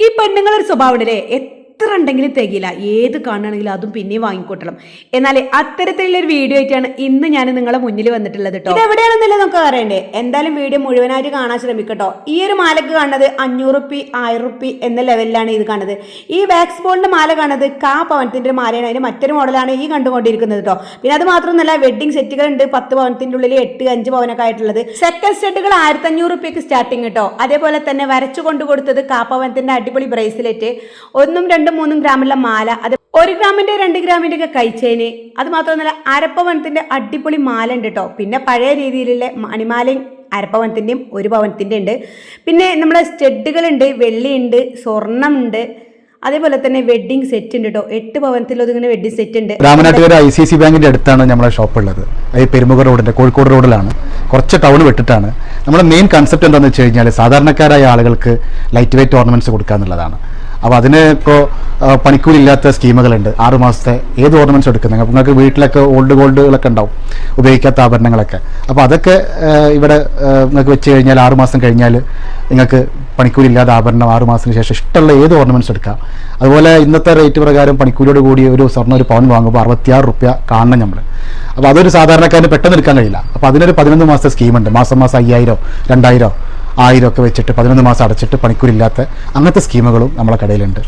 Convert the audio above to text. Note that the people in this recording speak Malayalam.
ഈ പെണ്ണുങ്ങളൊരു സ്വഭാവം ഉണ്ടല്ലേ എത്ര ഉണ്ടെങ്കിലും തികയില്ല. ഏത് കാണുകയാണെങ്കിലും അതും പിന്നെ വാങ്ങിക്കൂട്ടണം. എന്നാൽ അത്തരത്തിലുള്ള ഒരു വീഡിയോ ആയിട്ടാണ് ഇന്ന് ഞാൻ നിങ്ങളെ മുന്നിൽ വന്നിട്ടുള്ളത് കേട്ടോ ഇത് എവിടെയാണെന്നല്ലേ നമുക്ക് അറിയണ്ടേ? എന്തായാലും വീഡിയോ മുഴുവനായിട്ട് കാണാൻ ശ്രമിക്കട്ടോ. ഈ ഒരു മാലക്ക് കാണുന്നത് അഞ്ഞൂറ് റുപ്പി ആയിരം റുപ്പി എന്ന ലെവലിലാണ് ഇത് കാണുന്നത്. ഈ വാക്സ് ബോളിന്റെ മാല കാണുന്നത് കാ പവനത്തിന്റെ മാലയാണ്. അതിന് മറ്റൊരു മോഡലാണ് ഈ കണ്ടുകൊണ്ടിരിക്കുന്നത് കേട്ടോ പിന്നെ അത് മാത്രമൊന്നുമല്ല വെഡിങ് സെറ്റുകൾ ഉണ്ട് പത്ത് പവനത്തിന്റെ ഉള്ളിൽ എട്ട് അഞ്ച് പവനൊക്കെ ആയിട്ടുള്ളത്. സെക്കൻഡ് സെറ്റുകൾ ആയിരത്തി അഞ്ഞൂറ് റുപ്യക്ക് സ്റ്റാർട്ടിങ് കേട്ടോ അതേപോലെ തന്നെ വരച്ചു കൊണ്ടു കൊടുത്തത് കാപ്പവനത്തിന്റെ അടിപൊളി ബ്രേസ്ലെറ്റ് ഒന്നും രണ്ടും മൂന്നും ഗ്രാമുള്ള മാല അത് ഒരു ഗ്രാമിന്റെ രണ്ട് ഗ്രാമിന്റെ ഒക്കെ കൈച്ചേന് അത് മാത്രമല്ല അരപ്പവനത്തിന്റെ അടിപൊളി മാല ഉണ്ട് കേട്ടോ പിന്നെ പഴയ രീതിയിലുള്ള മണിമാലയും അരപ്പവനത്തിന്റെയും ഒരു ഭവനത്തിന്റെ ഉണ്ട്. പിന്നെ നമ്മുടെ സ്റ്റെഡുകളുണ്ട് വെള്ളിയുണ്ട് സ്വർണമുണ്ട് അതേപോലെ തന്നെ വെഡിങ് സെറ്റ് ഉണ്ട് കേട്ടോ എട്ട് ഭവനത്തിലും ഇങ്ങനെ വെഡിങ് സെറ്റ് ഉണ്ട്. രാമനാട്ടുകര ഐ സി സി ബാങ്കിന്റെ അടുത്താണ് നമ്മുടെ ഷോപ്പ് ഉള്ളത്. അത് പെരുമുഖ റോഡിന്റെ കോഴിക്കോട് റോഡിലാണ്. കുറച്ച് ടൗൺ വിട്ടിട്ടാണ്. നമ്മുടെ മെയിൻ കൺസെപ്റ്റ് എന്താണെന്ന് വെച്ച് കഴിഞ്ഞാൽ സാധാരണക്കാരായ ആളുകൾക്ക് ലൈറ്റ് വെയിറ്റ് ഓർണമെന്റ്സ് കൊടുക്കുക എന്നുള്ളതാണ് അപ്പോൾ പണിക്കൂലി പണിക്കൂലില്ലാത്ത സ്കീമുകളുണ്ട്. ആറ് മാസത്തെ ഏത് ഓർണമെന്റ്സ് എടുക്കുന്നത് നിങ്ങൾക്ക് വീട്ടിലൊക്കെ ഓൾഡ് ഗോൾഡുകളൊക്കെ ഉണ്ടാവും ഉപയോഗിക്കാത്ത ആഭരണങ്ങളൊക്കെ. അപ്പോൾ അതൊക്കെ ഇവിടെ നിങ്ങൾക്ക് വെച്ച് കഴിഞ്ഞാൽ ആറ് മാസം കഴിഞ്ഞാൽ നിങ്ങൾക്ക് പണിക്കൂലില്ലാതെ ആഭരണം ആറ് മാസത്തിന് ശേഷം ഇഷ്ടമുള്ള ഏത് ഓർണമെന്റ്സ് എടുക്കാം. അതുപോലെ ഇന്നത്തെ റേറ്റ് പ്രകാരം പണിക്കൂലിയോട് കൂടി ഒരു സ്വർണ ഒരു പവൻ വാങ്ങുമ്പോൾ അറുപത്തിയാറ് റുപ്യ കാണണം നമ്മൾ അപ്പോൾ അതൊരു സാധാരണക്കാരന് പെട്ടെന്ന് എടുക്കാൻ കഴിയില്ല. അപ്പോൾ അതിനൊരു പതിനൊന്ന് മാസത്തെ സ്കീമുണ്ട്. മാസം മാസം അയ്യായിരം രണ്ടായിരം ആയിരം ഒക്കെ വെച്ചിട്ട് പതിനൊന്ന് മാസം അടച്ചിട്ട് പണിക്കൂരില്ലാത്ത അങ്ങനത്തെ സ്കീമുകളും നമ്മളെ കടയിലുണ്ട്.